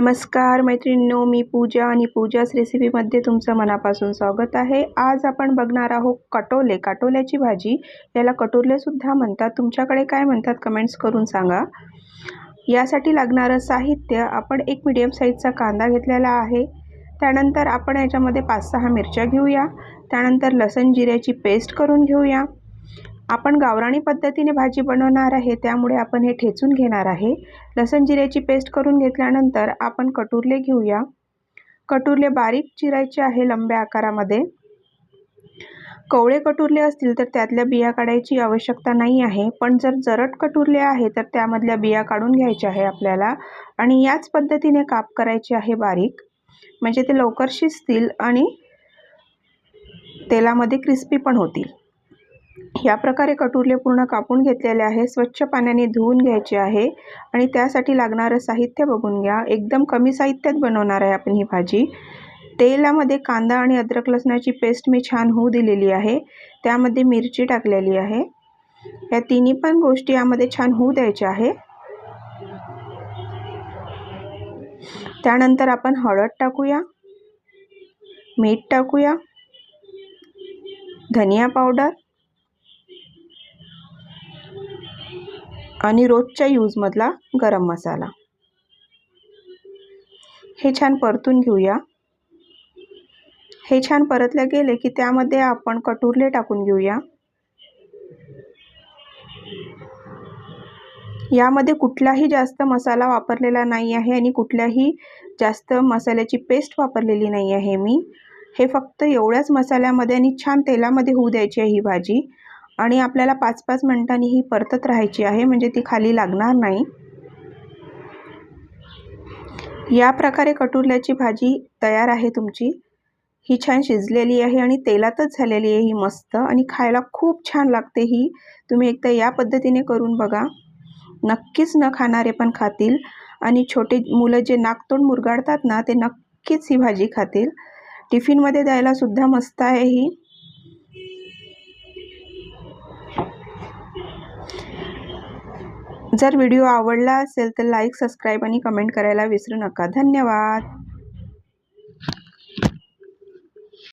नमस्कार मैत्रिणींनो मी पूजा आणि पूजाच रेसिपीमध्ये तुमचं मनापासून स्वागत आहे. आज आपण बघणार आहोत कटोले. काटोल्याची भाजी याला कटोलेसुद्धा म्हणतात. तुमच्याकडे काय म्हणतात कमेंट्स करून सांगा. यासाठी लागणारं साहित्य आपण एक मिडियम साईजचा कांदा घेतलेला आहे. त्यानंतर आपण याच्यामध्ये पाच सहा मिरच्या घेऊया. त्यानंतर लसण जिऱ्याची पेस्ट करून घेऊया. आपण गावराणी पद्धतीने भाजी बनवणार आहे त्यामुळे आपण हे ठेचून घेणार आहे. लसण जिऱ्याची पेस्ट करून घेतल्यानंतर आपण कटुरले घेऊया. कटुरले बारीक चिरायचे आहे लंब्या आकारामध्ये. कवळे कटुरले असतील तर त्यातल्या बिया काढायची आवश्यकता नाही आहे पण जर जरट कटुरले आहे तर त्यामधल्या बिया काढून घ्यायच्या आहे आपल्याला आणि याच पद्धतीने काप करायचे आहे बारीक. म्हणजे ते लवकर शिजतील आणि तेलामध्ये क्रिस्पी पण होतील. या प्रकारे कटुरले पूर्ण कापून घेतलेले आहे. स्वच्छ पाण्याने धुवून घ्यायचे आहे. आणि त्यासाठी लागणारं साहित्य बघून घ्या. एकदम कमी साहित्यात बनवणार आहे आपण ही भाजी. तेलामध्ये कांदा आणि अद्रक लसणाची पेस्ट मी छान होऊ दिलेली आहे. त्यामध्ये मिरची टाकलेली आहे. या तिन्ही पण गोष्टी यामध्ये छान होऊ द्यायच्या आहे. त्यानंतर आपण हळद टाकूया. मीठ टाकूया. धनिया पावडर. आणि रोजच्या यूजमधला गरम मसाला. हे छान परतून घेऊया. हे छान परतले गेले की त्यामध्ये आपण कटुरले टाकून घेऊया. यामध्ये कुठलाही जास्त मसाला वापरलेला नाही आहे आणि कुठल्याही जास्त मसाल्याची पेस्ट वापरलेली नाही आहे मी. हे फक्त एवढ्याच मसाल्यामध्ये आणि छान तेलामध्ये होऊ द्यायची आहे ही भाजी. आणि आपल्याला पाच पाच मिनटांनी ही परतत राहायची आहे म्हणजे ती खाली लागणार नाही. या प्रकारे कटुरल्याची भाजी तयार आहे तुमची. ही छान शिजलेली आहे आणि तेलातच झालेली आहे ही मस्त आणि खायला खूप छान लागते ही. तुम्ही एकदा या पद्धतीने करून बघा. नक्कीच न खाणारे पण खातील आणि छोटे मुलं जे नाकतोंड मुरगाडतात ना ते नक्कीच ही भाजी खातील. टिफिनमध्ये द्यायला सुद्धा मस्त आहे ही. जर व्हिडिओ आवडला असेल तर लाईक सबस्क्राईब आणि कमेंट करायला विसरू नका. धन्यवाद.